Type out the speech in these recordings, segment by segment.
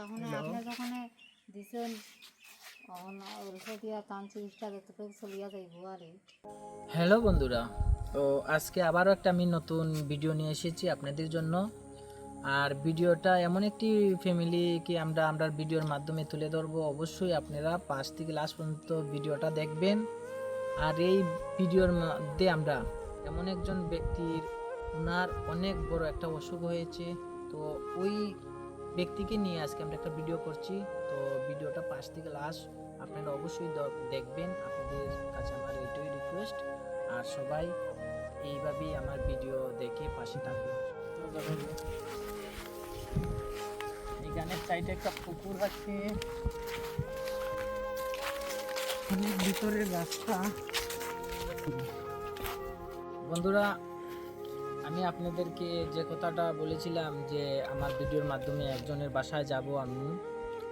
এখন আপনি যখন দিছেন ওষুধিয়া কান চিকিৎসা যতটুকু চলিয়া যাইব আর। হ্যালো বন্ধুরা তো আজকে আবারও একটা আমি নতুন ভিডিও নিয়ে এসেছি আপনাদের জন্য। আর ভিডিওটা এমন একটি ফ্যামিলিকে আমরা আমরা ভিডিওর মাধ্যমে তুলে ধরবো। অবশ্যই আপনারা পাঁচ থেকে লাস্ট পর্যন্ত ভিডিওটা দেখবেন। আর এই ভিডিওর মধ্যে আমরা এমন একজন ব্যক্তির ওনার অনেক বড় একটা অসুখ হয়েছে। তো ওই ব্যক্তিকে নিয়ে আজকে আমরা একটা ভিডিও করছি। তো ভিডিওটা পাঁচ থেকে লাস্ট আপনারা অবশ্যই দেখবেন। আপনাদের কাছে আমার এটাই রিকোয়েস্ট আর সবাই এইভাবেই আমার ভিডিও দেখে পাশে থাকবেন এখানে সাইডে একটা পুকুর আছে। অনেক ভিতরের রাস্তা বন্ধুরা আমি আপনাদেরকে যে কথাটা বলেছিলাম যে আমার ভিডিওর মাধ্যমে একজনের বাসায় যাব আমি,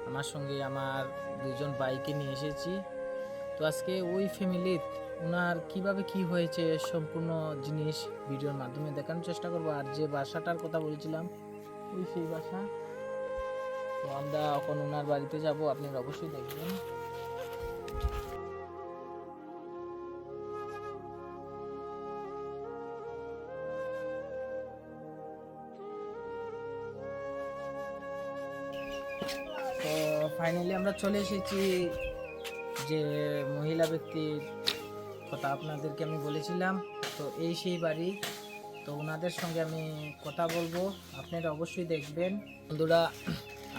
আমার সঙ্গে আমার দুজন বাইকে নিয়ে এসেছি। তো আজকে ওই ফ্যামিলির ওনার কীভাবে কি হয়েছে সম্পূর্ণ জিনিস ভিডিওর মাধ্যমে দেখানোর চেষ্টা করব। আর যে বাসাটার কথা বলেছিলাম, ওই সেই বাসা। তো আমরা এখন ওনার বাড়িতে যাব, আপনারা অবশ্যই দেখবেন। ফাইনালি আমরা চলে এসেছি যে মহিলা ব্যক্তির কথা আপনাদেরকে আমি বলেছিলাম। তো এই সেই বাড়ি। তো ওনাদের সঙ্গে আমি কথা বলব। আপনারা অবশ্যই দেখবেন। বন্ধুরা,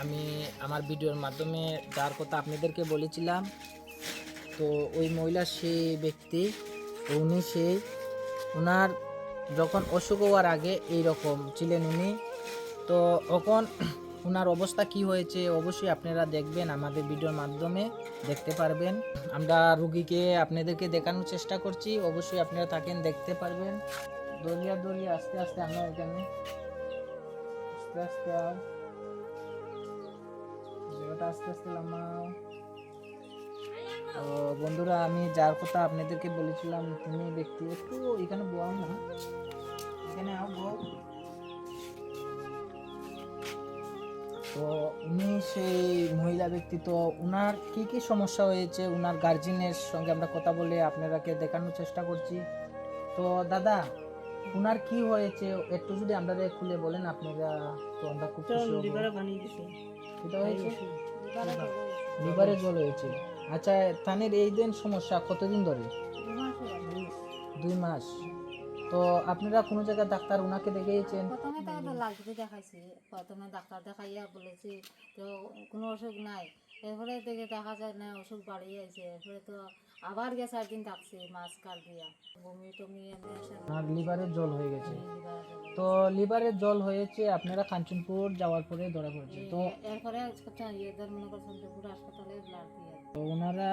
আমি আমার ভিডিওর মাধ্যমে যার কথা আপনাদেরকে বলেছিলাম, তো ওই মহিলা সেই ব্যক্তি, উনি সেই, ওনার যখন অসুখ হওয়ার আগে এই রকম ছিলেন উনি। তো এখন ওনার অবস্থা কি হয়েছে, অবশ্যই আপনারা দেখবেন আমাদের ভিডিওর মাধ্যমে দেখতে পারবেন। আমরা রুগীকে আপনাদেরকে দেখানোর চেষ্টা করছি, অবশ্যই আপনারা থাকেন, দেখতে পারবেন। দলিয়া দলিয়া, আস্তে আস্তে আমরা এখানে, আস্তে আস্তে। জায়গাটা আস্তে আস্তে লামাও বন্ধুরা, আমি যার কথা আপনাদেরকে বলেছিলাম তুমি ব্যক্তি, একটু এখানে বয়াও না। এখানে আও বউ তো উনি সেই মহিলা ব্যক্তি তো ওনার কী কী সমস্যা হয়েছে? ওনার গার্জিয়ানের সঙ্গে আমরা কথা বলে আপনারাকে দেখানোর চেষ্টা করছি। তো দাদা ওনার কি হয়েছে? একটু যদি আমরা খুলে বলেন আপনারা তো আমরা খুব খুশি হব। হয়েছে? লিভারে জল হয়েছে। আচ্ছা তানের এই দিন সমস্যা কতদিন ধরে? দুই মাস। তো আপনারা কোনো জায়গায় ডাক্তার উনাকে দেখিয়েছেন? প্রথমে তো তো লাগতে দেখাইছি প্রথমে ডাক্তার দেখাইয়া বলেছি তো কোনো অসুখ নাই। এরপরে দেখে দেখা যায় না অসুখ বাড়িয়ে আছে এরপরে তো আবার গেছে একদিন ডাকছি মাছ কাট দিয়া বমি টমি আর লিভারের জল হয়ে গেছে। তো লিভারের জল হয়েছে আপনারা কাঞ্চনপুর যাওয়ার পরে ধরা পড়েছে। তো এরপরে মনে করছেন হাসপাতালে ব্লাড দিয়ে। তো ওনারা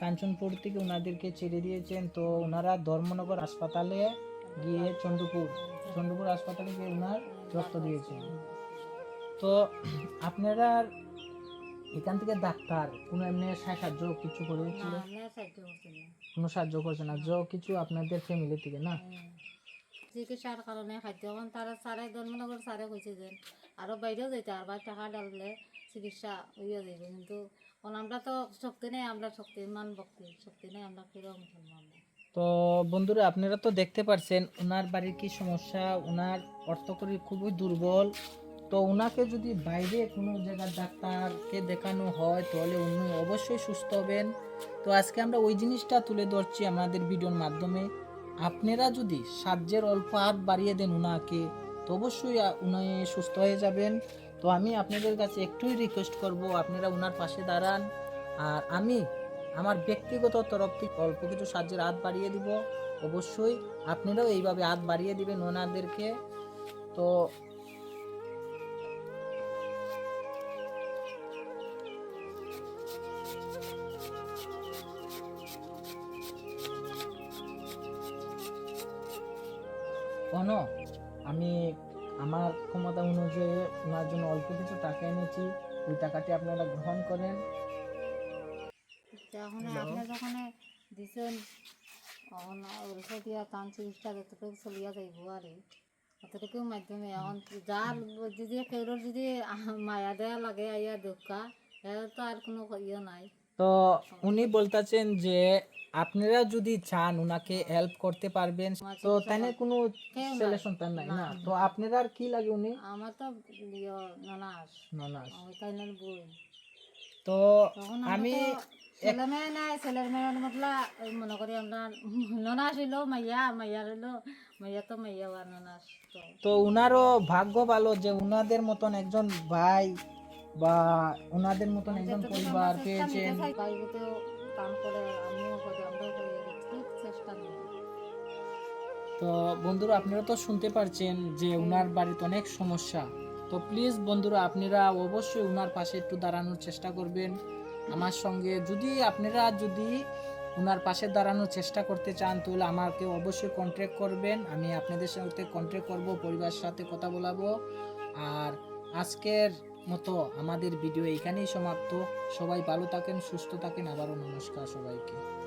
কাঞ্চনপুর থেকে ওনাদেরকে ছেড়ে দিয়েছেন। তো ওনারা ধর্মনগর হাসপাতালে গিয়ে চন্দ্রপুর চন্দ্রপুর হাসপাতালে গিয়ে ওনার রক্ত দিয়েছেন। তো আপনারা এখান থেকে ডাক্তার কোনো এমনি সাহায্য কিছু করেছিল কোনো সাহায্য করছে না যা কিছু আপনাদের ফ্যামিলি থেকে না? চিকিৎসার কারণে খাদ্য। এখন তারা সারে ধর্মনগর সারে কইছে যে আরও বাইরেও যাইতে আর বা টাকা ডাললে চিকিৎসা হইয়া যাইবে। কিন্তু এখন আমরা তো শক্তি নেই, আমরা শক্তি নেই, আমরা তো বন্ধুরা, আপনারা তো দেখতে পারছেন ওনার বাড়ির কি সমস্যা? ওনার অর্থকরী খুবই দুর্বল। তো ওনাকে যদি বাইরে কোনো জায়গার ডাক্তারকে দেখানো হয়, তাহলে উনি অবশ্যই সুস্থ হবেন। তো আজকে আমরা ওই জিনিসটা তুলে ধরছি আমাদের ভিডিওর মাধ্যমে। আপনারা যদি সাহায্যের অল্প হাত বাড়িয়ে দেন ওনাকে তো অবশ্যই উনি সুস্থ হয়ে যাবেন। তো আমি আপনাদের কাছে একটুই রিকোয়েস্ট করব, আপনারা ওনার পাশে দাঁড়ান, আর আমি আমার ব্যক্তিগত তরফ থেকে অল্প কিছু সাহায্যের হাত বাড়িয়ে দিব। অবশ্যই আপনারাও এইভাবে হাত বাড়িয়ে দিবেন ওনাদেরকে। তো আমি আমার ক্ষমতা অনুযায়ী ওনার জন্য অল্প কিছু টাকা এনেছি। ওই টাকাটি আপনারা গ্রহণ করেন। এখন আপনি যখন দিছেন চিকিৎসা যতটুকু চলিয়া যাইব আর। অতটুকু মাধ্যমে এখন যার যদি কেউর যদি মায়া দেয়া লাগে আইয়া দোকা এর তো আর কোনো ইয়ে নাই। তো উনি বলতেছেন যে আপনারা যদি চান উনাকে হেল্প করতে পারবেন তো তাই কোনো ছেলে নাই। সন্তান নাই না। তো আপনারা আর কি লাগে উনি আমার তো ননাস ননাস ওই বই তো আমি আমি ছেলে মেয়ে নাই ছেলের মেয়ের মতলা মনে করি আমরা ননাস হইল মাইয়া মাইয়া হইল মাইয়া তো মাইয়া বা ননাস তো তো উনারও ভাগ্য ভালো যে উনাদের মতন একজন ভাই বা ওনাদের মতন একজন পরিবার পেয়েছেন বাইরেতেও কাম করে আমিও করি আমরাও করি খুব চেষ্টা করি তো বন্ধুরা আপনারা তো শুনতে পারছেন যে ওনার বাড়িতে অনেক সমস্যা। তো প্লিজ বন্ধুরা আপনারা অবশ্যই ওনার পাশে একটু দাঁড়ানোর চেষ্টা করবেন। আমার সঙ্গে যদি আপনারা যদি ওনার পাশে দাঁড়ানোর চেষ্টা করতে চান তাহলে আমাকে অবশ্যই কন্ট্যাক্ট করবেন। আমি আপনাদের সাথে কন্ট্যাক্ট করব পরিবারের সাথে কথা বলাবো। আর আজকের মতো আমাদের ভিডিও এখানেই সমাপ্ত। সবাই ভালো থাকেন সুস্থ থাকেন। আবারও নমস্কার সবাইকে।